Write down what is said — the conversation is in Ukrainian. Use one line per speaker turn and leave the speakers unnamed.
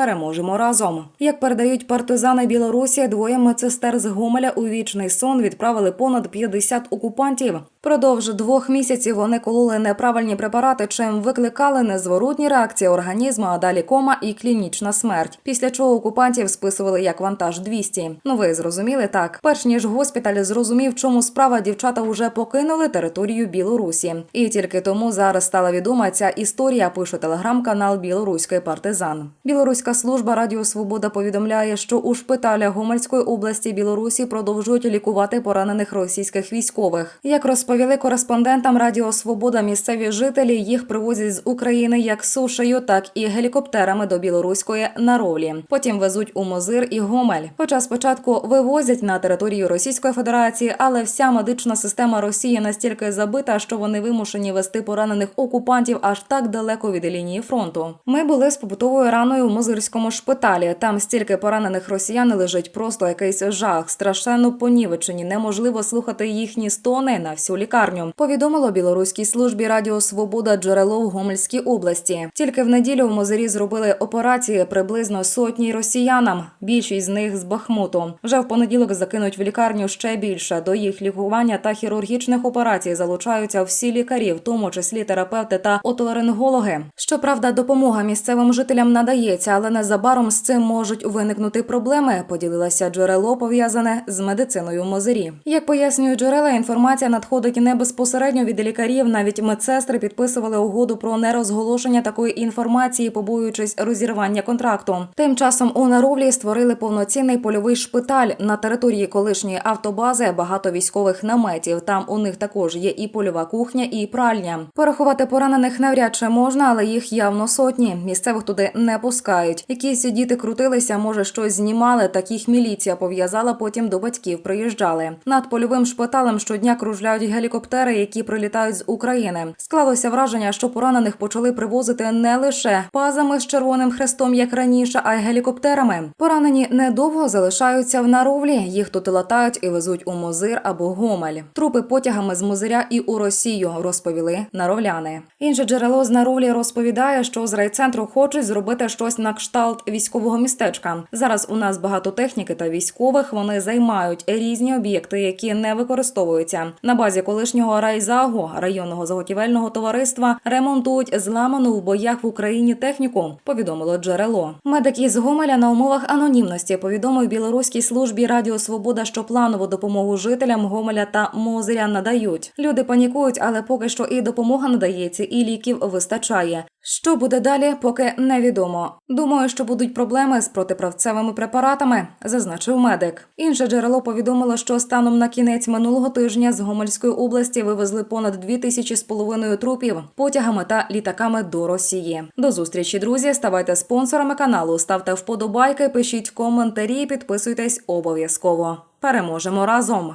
Переможемо разом. Як передають партизани Білорусі, двоє медсестер з Гомеля у вічний сон відправили понад 50 окупантів. Продовж двох місяців вони кололи неправильні препарати, чим викликали незворотні реакції організму, а далі кома і клінічна смерть. Після чого окупантів списували як вантаж 200. Ну ви зрозуміли так. Перш ніж госпіталь зрозумів, чому справа дівчата вже покинули територію Білорусі, і тільки тому зараз стала відома ця історія. Пише телеграм-канал Білоруський партизан. Білоруська служба Радіо Свобода повідомляє, що у шпиталях Гомельської області Білорусі продовжують лікувати поранених російських військових. Як розповіли кореспондентам Радіо Свобода, місцеві жителі їх привозять з України як сушею, так і гелікоптерами до білоруської Наровлі. Потім везуть у Мозир і Гомель. Хоча спочатку вивозять на територію Російської Федерації, але вся медична система Росії настільки забита, що вони вимушені вести поранених окупантів аж так далеко від лінії фронту. Ми були з побутовою раною у Мозирському шпиталі. Там стільки поранених росіян лежить просто якийсь жах, страшенно понівечені. Неможливо слухати їхні стони на всю лікарню. Повідомило білоруській службі Радіо Свобода джерело в Гомельській області. Тільки в неділю в Мозирі зробили операції приблизно сотні росіянам. Більшість з них з Бахмуту. Вже в понеділок закинуть в лікарню ще більше. До їх лікування та хірургічних операцій залучаються всі лікарі, в тому числі терапевти та отоларингологи. Щоправда, допомога місцевим жителям надається, але незабаром з цим можуть виникнути проблеми. Поділилася джерело пов'язане з медициною в Мозирі. Як пояснюють джерела, інформація надходить не безпосередньо від лікарів. Навіть медсестри підписували угоду про нерозголошення такої інформації, побоюючись розірвання контракту. Тим часом у Наровлі створили повноцінний польовий шпиталь на території колишньої автобази. Багато військових наметів. Там у них також є і польова кухня, і пральня. Порахувати поранених навряд чи можна, але їх явно сотні. Місцевих туди не пускають. Якісь діти крутилися, може щось знімали. Так їх міліція пов'язала. Потім до батьків приїжджали. Над польовим шпиталем щодня кружляють гелікоптери, які прилітають з України. Склалося враження, що поранених почали привозити не лише пазами з червоним хрестом, як раніше, а й гелікоптерами. Поранені недовго залишаються в наровлі. Їх тут латають і везуть у Мозир або Гомель. Трупи потягами з Мозиря і у Росію розповіли наровляни. Інше джерело з наровлі розповідає, що з райцентру хочуть зробити щось на кшталт військового містечка. Зараз у нас багато техніки та військових. Вони займають різні об'єкти, які не використовуються. На базі колишнього райзагу районного заготівельного товариства ремонтують зламану в боях в Україні техніку. Повідомило джерело. Медик із Гомеля на умовах анонімності повідомив білоруській службі Радіо Свобода, що планову допомогу жителям Гомеля та Мозиря надають. Люди панікують, але поки що і допомога надається, і ліків вистачає. Що буде далі, поки невідомо. Думаю, що будуть проблеми з протиправцевими препаратами, зазначив медик. Інше джерело повідомило, що станом на кінець минулого тижня з Гомельської області вивезли понад дві тисячі з половиною трупів потягами та літаками до Росії. До зустрічі, друзі. Ставайте спонсорами каналу, ставте вподобайки, пишіть коментарі, підписуйтесь обов'язково. Переможемо разом.